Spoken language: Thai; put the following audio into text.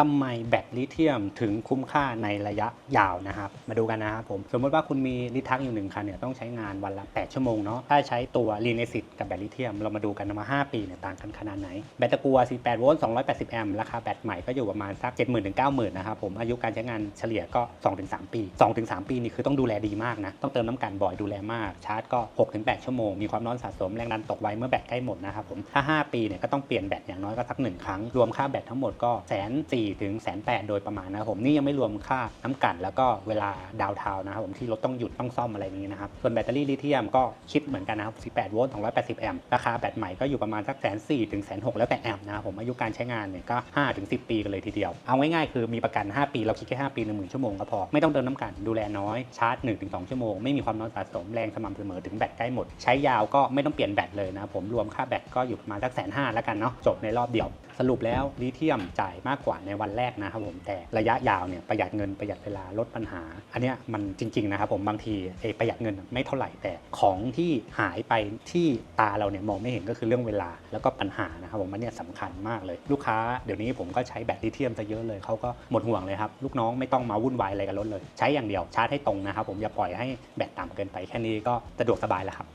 ทำไมแบตลิเธียมถึงคุ้มค่าในระยะยาวนะครับ มาดูกันนะครับผม สมมติว่าคุณมีลิทักอยู่หนึ่งคันเนี่ยต้องใช้งานวันละ 8 ชั่วโมงเนาะ ถ้าใช้ตัวลีเนซิตกับแบตลิเธียม เรามาดูกันมา 5 ปีเนี่ยต่างกันขนาดไหน แบตตะกัว 48 โวลต์ 280 แอมป์ ราคาแบตใหม่ก็อยู่ประมาณสัก 70,000ถึง90,000 นะครับผม อายุการใช้งานเฉลี่ยก็ 2-3 ปี 2-3 ปีนี่คือต้องดูแลดีมากนะ ต้องเติมน้ำกันบ่อยดูแลมาก ชาร์จก็ 6-8 ชั่วโมง มีความร้อนสะสม แรงดันตกไวเมื่อแบตใกล้หมดนะครับผม ถ้า 5 ปีเนี่ยก็ต้องเปลี่ยนแบตอย่างน้อยก็สักหนึ่งครั้งรวมค่าแบตทั้งหมดก็แสนสี่ถึงแสนแปดโดยประมาณนะครับผมนี่ยังไม่รวมค่าน้ำกันแล้วก็เวลาดาวน์ไทานะครับผมที่รถต้องหยุดต้องซ่อมอะไรนี้นะครับส่วนแบตเตอรี่ลิเธียมก็คิดเหมือนกันนะครับ18โวลต์280 แอมป์ราคาแบตใหม่ก็อยู่ประมาณสักแสนสี่ถึงแสนหกแล้วแต่แอมป์นะครับผมอายุการใช้งานเนี่ยก็5ถึง10 ปีกันเลยทีเดียว เอาง่ายๆคือมีประกัน 5 ปีเราคิดแค่5ปี10,000ชั่วโมงก็พอไม่ต้องเติมน้ำกันดูแลน้อยชาร์จ1-2ชั่วโมงไม่มีความร้อนสะสมแรงสม่ำเสมอถึงแบตใกล้หมด ใช้ยาวก็ไม่ต้องเปลี่ยนแบตเลยนะผมรวมค่าแบตก็อยู่ประมาณสักแสนห้าแล้วกันเนาะจบในรอบเดียว สรุปแล้วลิเธียมจ่ายมากกว่าในวันแรกนะครับผมแต่ระยะยาวเนี่ยประหยัดเงินประหยัดเวลาลดปัญหา อันนี้มันจริง ๆ นะครับผมบางทีไอ้ประหยัดเงินไม่เท่าไหร่แต่ของที่หายไปที่ตาเราเนี่ยมองไม่เห็นก็คือเรื่องเวลาแล้วก็ปัญหานะครับผมมันเนี่ยสำคัญมากเลย ลูกค้าเดี๋ยวนี้ผมก็ใช้แบตลิเธียมซะเยอะเลยเขาก็หมดห่วงเลยครับลูกน้องไม่ต้องมาวุ่นวายอะไรกับรถเลย ใช้อย่างเดียวชาร์จให้ตรงนะครับผมอย่าปล่อยให้แบตต่ำเกินไปแค่นี้ก็สะดวกสบายแล้วครับ